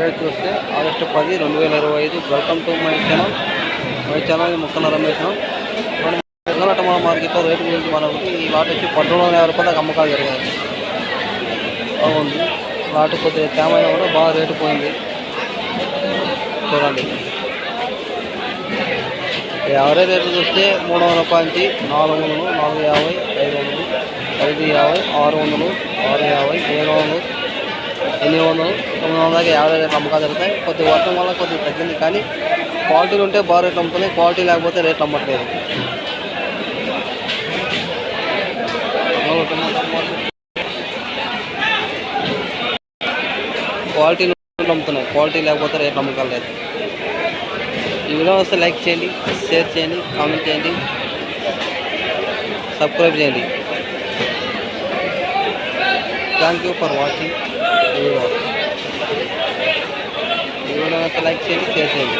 Rate చూస్తే August పది రెండు వేల ఇరవై ఐదు. Welcome to my channel my channel Mukkala Ramesh పెద్దల మార్కెట్లో రేటు గురించి మనకు ఈ లాట్ వచ్చి పద్నాలుగు వందల యాభై రూపాయలకు అమ్మకాలు జరిగాయి. బాగుంది లాట్ కొద్దిగా తేమ కూడా బాగా రేటు పోయింది. చూడండి. యావరేజ్ రేటు చూస్తే మూడు వందల రూపాయల నుంచి నాలుగు వందలు నాలుగు యాభై ఐదు వందలు ఐదు యాభై ఆరు వందలు ఆరు యాభై ఏడు వందలు ఎనిమిది వందలు తొమ్మిది వందల దాకా యావరేజ్ రేట్లు అమ్మకాలు జరుగుతాయి. కొద్దిగా వర్షం వల్ల కొద్దిగా తగ్గింది కానీ క్వాలిటీలు ఉంటే బాగా రేట్లు అమ్ముతున్నాయి. క్వాలిటీ లేకపోతే రేట్లు అమ్మట్లేదు. క్వాలిటీ అమ్ముతున్నాయి. క్వాలిటీ లేకపోతే రేట్లు అమ్మకాలు లేదు. ఈ వీడియో వస్తే లైక్ చేయండి షేర్ చేయండి కామెంట్ చేయండి సబ్స్క్రైబ్ చేయండి. థ్యాంక్ యూ ఫర్ వాచింగ్ ఈ వీడియో ఈ వీడియో వస్తే లైక్ చేయండి షేర్ చేయండి